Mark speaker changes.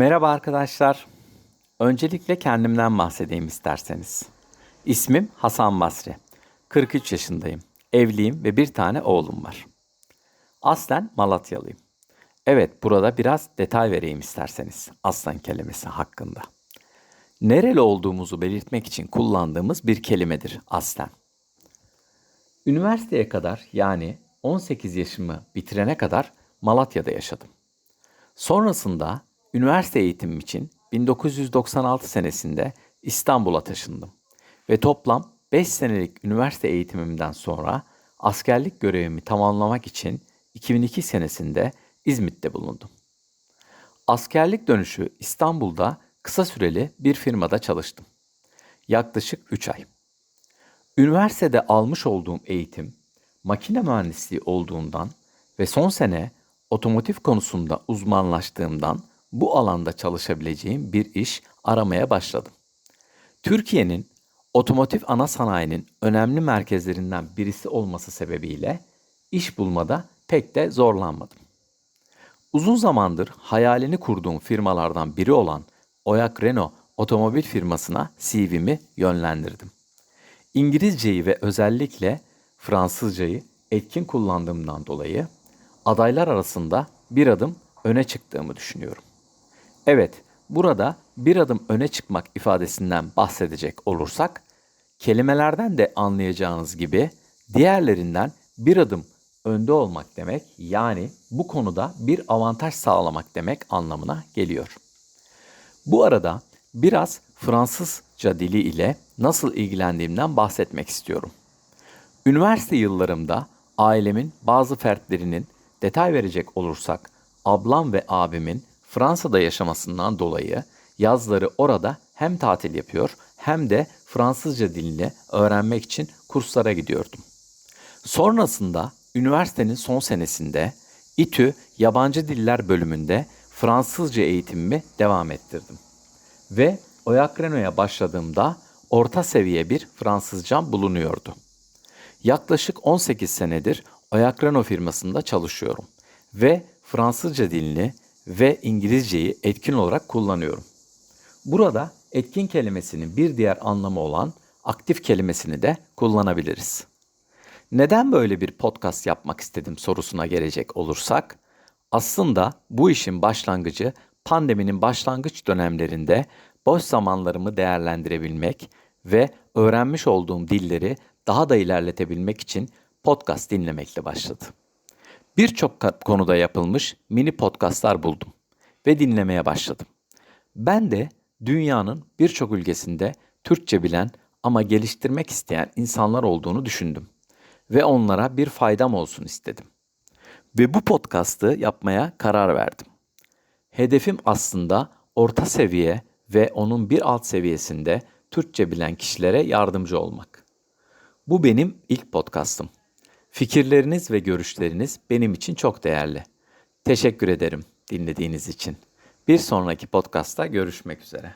Speaker 1: Merhaba arkadaşlar. Öncelikle kendimden bahsedeyim isterseniz. İsmim Hasan Basri. 43 yaşındayım. Evliyim ve bir tane oğlum var. Aslen Malatyalıyım. Evet, burada biraz detay vereyim isterseniz aslan kelimesi hakkında. Nereli olduğumuzu belirtmek için kullandığımız bir kelimedir aslen. Üniversiteye kadar yani 18 yaşımı bitirene kadar Malatya'da yaşadım. Sonrasında üniversite eğitimim için 1996 senesinde İstanbul'a taşındım. Ve toplam 5 senelik üniversite eğitimimden sonra askerlik görevimi tamamlamak için 2002 senesinde İzmit'te bulundum. Askerlik dönüşü İstanbul'da kısa süreli bir firmada çalıştım. Yaklaşık 3 ay. Üniversitede almış olduğum eğitim makine mühendisliği olduğundan ve son sene otomotiv konusunda uzmanlaştığımdan bu alanda çalışabileceğim bir iş aramaya başladım. Türkiye'nin otomotiv ana sanayinin önemli merkezlerinden birisi olması sebebiyle iş bulmada pek de zorlanmadım. Uzun zamandır hayalini kurduğum firmalardan biri olan Oyak Renault otomobil firmasına CV'mi yönlendirdim. İngilizceyi ve özellikle Fransızcayı etkin kullandığımdan dolayı adaylar arasında bir adım öne çıktığımı düşünüyorum. Evet, burada bir adım öne çıkmak ifadesinden bahsedecek olursak, kelimelerden de anlayacağınız gibi diğerlerinden bir adım önde olmak demek yani bu konuda bir avantaj sağlamak demek anlamına geliyor. Bu arada biraz Fransızca dili ile nasıl ilgilendiğimden bahsetmek istiyorum. Üniversite yıllarımda ailemin bazı fertlerinin detay verecek olursak ablam ve abimin Fransa'da yaşamasından dolayı yazları orada hem tatil yapıyor hem de Fransızca dilini öğrenmek için kurslara gidiyordum. Sonrasında üniversitenin son senesinde İTÜ Yabancı Diller bölümünde Fransızca eğitimimi devam ettirdim. Ve Oyak Renault'a başladığımda orta seviye bir Fransızcam bulunuyordu. Yaklaşık 18 senedir Oyak Renault firmasında çalışıyorum ve Fransızca dilini ve İngilizceyi etkin olarak kullanıyorum. Burada etkin kelimesinin bir diğer anlamı olan aktif kelimesini de kullanabiliriz. Neden böyle bir podcast yapmak istedim sorusuna gelecek olursak, aslında bu işin başlangıcı pandeminin başlangıç dönemlerinde boş zamanlarımı değerlendirebilmek ve öğrenmiş olduğum dilleri daha da ilerletebilmek için podcast dinlemekle başladı. Birçok konuda yapılmış mini podcastlar buldum ve dinlemeye başladım. Ben de dünyanın birçok ülkesinde Türkçe bilen ama geliştirmek isteyen insanlar olduğunu düşündüm ve onlara bir faydam olsun istedim. Ve bu podcast'ı yapmaya karar verdim. Hedefim aslında orta seviye ve onun bir alt seviyesinde Türkçe bilen kişilere yardımcı olmak. Bu benim ilk podcast'ım. Fikirleriniz ve görüşleriniz benim için çok değerli. Teşekkür ederim dinlediğiniz için. Bir sonraki podcast'ta görüşmek üzere.